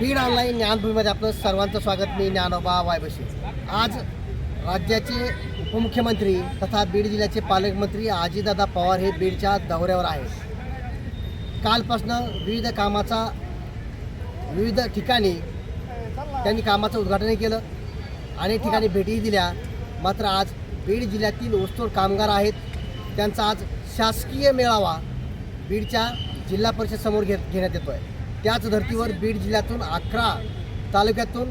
Beed online ज्ञानभूमीमध्ये आपलं सर्वांचं स्वागत. मी ज्ञानोबा वायबशी. आज राज्याचे उपमुख्यमंत्री तथा बीड जिल्ह्याचे पालकमंत्री आजीदादा पवार हे बीडच्या दौऱ्यावर आहेत. कालपासनं विविध कामाचा विविध ठिकाणी त्यांनी कामाचं उद्घाटनही केलं. अनेक ठिकाणी भेटीही दिल्या. मात्र आज बीड जिल्ह्यातील ऊसतोड कामगार आहेत. त्यांचा आज शासकीय मेळावा बीडच्या जिल्हा परिषद घे घेण्यात येतो आहे त्याच धर्तीवर बीड जिल्ह्यातून अकरा तालुक्यातून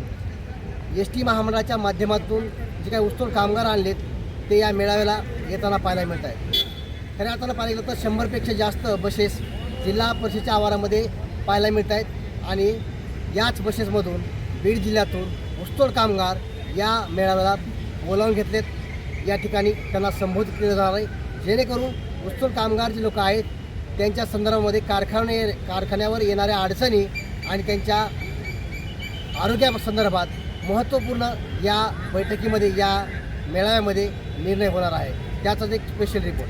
एस टी महामंडळाच्या माध्यमातून जे काही ऊसतोड कामगार आणलेत ते या मेळाव्याला येताना पाहायला मिळत आहे खऱ्या अर्थानं पाहायला गेलं तर शंभरपेक्षा जास्त बसेस जिल्हा परिषदेच्या आवारामध्ये पाहायला मिळत आहेत आणि याच बसेसमधून बीड जिल्ह्यातून ऊसतोड कामगार या मेळाव्याला बोलावून घेतलेत. या ठिकाणी त्यांना संबोधित केलं जाणार आहे. जेणेकरून ऊसतोड कामगार जे लोक आहेत त्यांच्या संदर्भामध्ये कारखाने कारखान्यावर येणाऱ्या अडचणी आणि त्यांच्या आरोग्यासंदर्भात महत्त्वपूर्ण या बैठकीमध्ये या मेळाव्यामध्ये निर्णय होणार आहे. त्याचाच एक स्पेशल रिपोर्ट